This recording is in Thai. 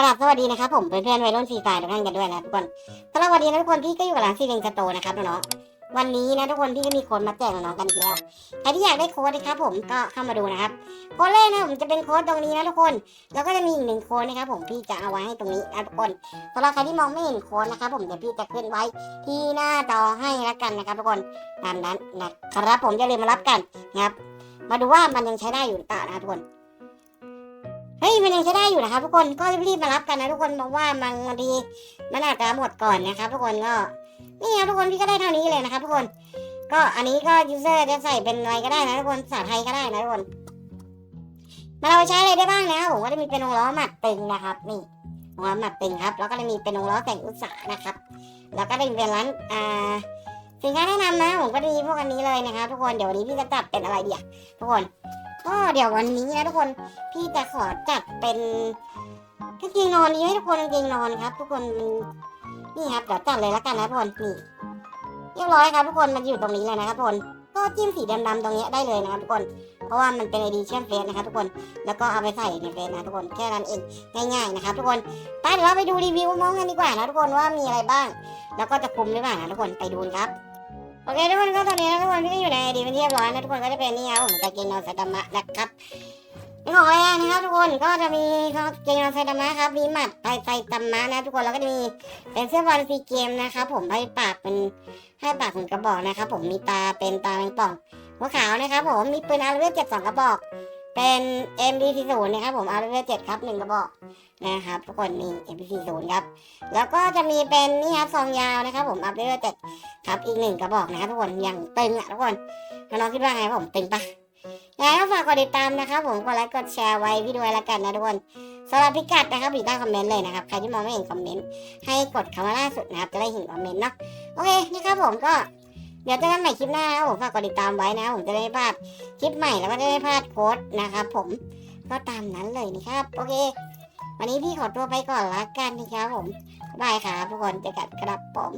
กราบสวัสดีนะครับผมเพื่อนๆวัยรุ่นฟรีไฟร์ทุกท่านกันด้วยนะทุกคนสำหรับวันนี้นะทุกคนพี่ก็อยู่กับร้านซีเลงสโตนะครับน้องๆวันนี้นะทุกคนพี่ก็มีโค้ดมาแจกน้องๆกันอีกแล้วใครที่อยากได้โค้ดนะครับผมก็เข้ามาดูนะครับโค้ดแรกนะผมจะเป็นโค้ดตรงนี้นะทุกคนแล้วก็จะมีอีกหนึ่งโค้ดนะครับผมพี่จะเอาไว้ให้ตรงนี้นะทุกคนสำหรับใครที่มองไม่เห็นโค้ดนะครับผมเดี๋ยวพี่จะขึ้นไว้ที่หน้าจอให้แล้วกันนะครับทุกคนตามนั้นนะครับผมอย่าลืมมารับกันนะครับมาดูว่ามันยังใช้ได้อยู่หรือเปล่านะทุกคน เฮ้ยมันยังใช้ได้อยู่นะครับทุกคนก็รีบๆมารับกันนะทุกคนเพราะว่ามันบางทีมันอาจจะหมดก่อนนะครับทุกคนก็นี่ครับทุกคนพี่ก็ได้เท่านี้เลยนะครับทุกคน ก็อันนี้ก็ยูเซอร์จะใส่เป็นอะไรก็ได้นะทุกคนภาษาไทยก็ได้นะทุกคนมาเราใช้อะไรได้บ้างนะครับผมก็จะมีเป็นวงล้อหมัดตึงนะครับ นี่วงล้อหมัดตึงครับ แล้วก็จะมีเป็นวงล้อแต่งอุตสาหนะครับ แล้วก็จะมีเป็นร้านอ่าสินค้าแนะนำนะผมก็จะมีพวกอันนี้เลยนะครับ ทุกคนเดี๋ยววันนี้พี่จะจัดเป็นอะไรเดียวทุกคน ก็เดี๋ยววันนี้นะทุกคนพี่จะขอจัดเป็นกางเกงนอนนี้ให้ทุกคนกางเกงนอนครับ ทุกคนนี่ครับเดี๋ยวจัดเลยละกันนะทุกคนนี่เรียบร้อยครับทุกคนมันอยู่ตรงนี้เลยนะครับทุกคนก็จิ้มสีดำๆตรงนี้ได้เลยนะครับทุกคน เพราะว่ามันเป็นไอดีเชื่อมเฟซนะครับทุกคน แล้วก็เอาไปใส่ในเฟซนะทุกคนแค่นั้นเองง่าย ๆนะครับทุกคนไปเดี๋ยวเราไปดูรีวิวมองกันดีกว่านะทุกคนว่ามีอะไรบ้าง แล้วก็จะคุมหรือเปล่านะทุกคนไปดูครับ โอเคทุกคนก็ตอนนี้นะทุกคนพี่ก็อยู่ในดีเป็นที่เรียบร้อยนะทุกคนก็จะเป็นนี่ครับผมกางเกงนอนสัตมะนะครับนี่ของอะไรนะครับทุกคนก็จะมีเกงนอนไซตามะครับมีหมัดไปไซตามะนะทุกคนแล้วก็จะมีเป็นเสื้อบอลซีเกมนะครับผมให้ปากเป็นให้ปากของกระบอกนะครับผมมีตาเป็นตาแมงป่องหัวขาวนะครับผมมีปืนอาร์เวเจ็ดสองกระบอก เป็น MD40 นะครับผมอาร์เวเจ็ดครับหนึ่งกระบอกนะครับทุกคนนี่ MD40 ครับ แล้วก็จะมีเป็นนี่ครับซองยาวนะครับ ผมอาร์เวเจ็ดครับอีกหนึ่งกระบอกนะครับทุกคนอย่างตึงอะทุกคนน้องคิดว่าไงผมตึงปะยังไงก็ฝากกดติดตามนะครับ ผมกดไลค์กดแชร์ไว้พี่ด้วยละกันนะทุกคนสำหรับพิกัดนะครับอยู่ใต้คอมเมนต์เลยนะครับใครที่มองไม่เห็นคอมเมนต์ให้กดคำว่าล่าสุดนะครับจะได้เห็นคอมเมนต์เนาะโอเคนะครับผมก็ เดี๋ยวเจอกันใหม่คลิปหน้านะครับผมฝากกดติดตามไว้นะ ผมจะได้ไม่พลาดคลิปใหม่แล้วก็จะได้ไม่พลาดโค้ดนะครับผมก็ตามนั้นเลยนะครับ โอเค วันนี้พี่ขอตัวไปก่อนละกันนะครับผมบายบายครับทุกคนเจอกันครับผม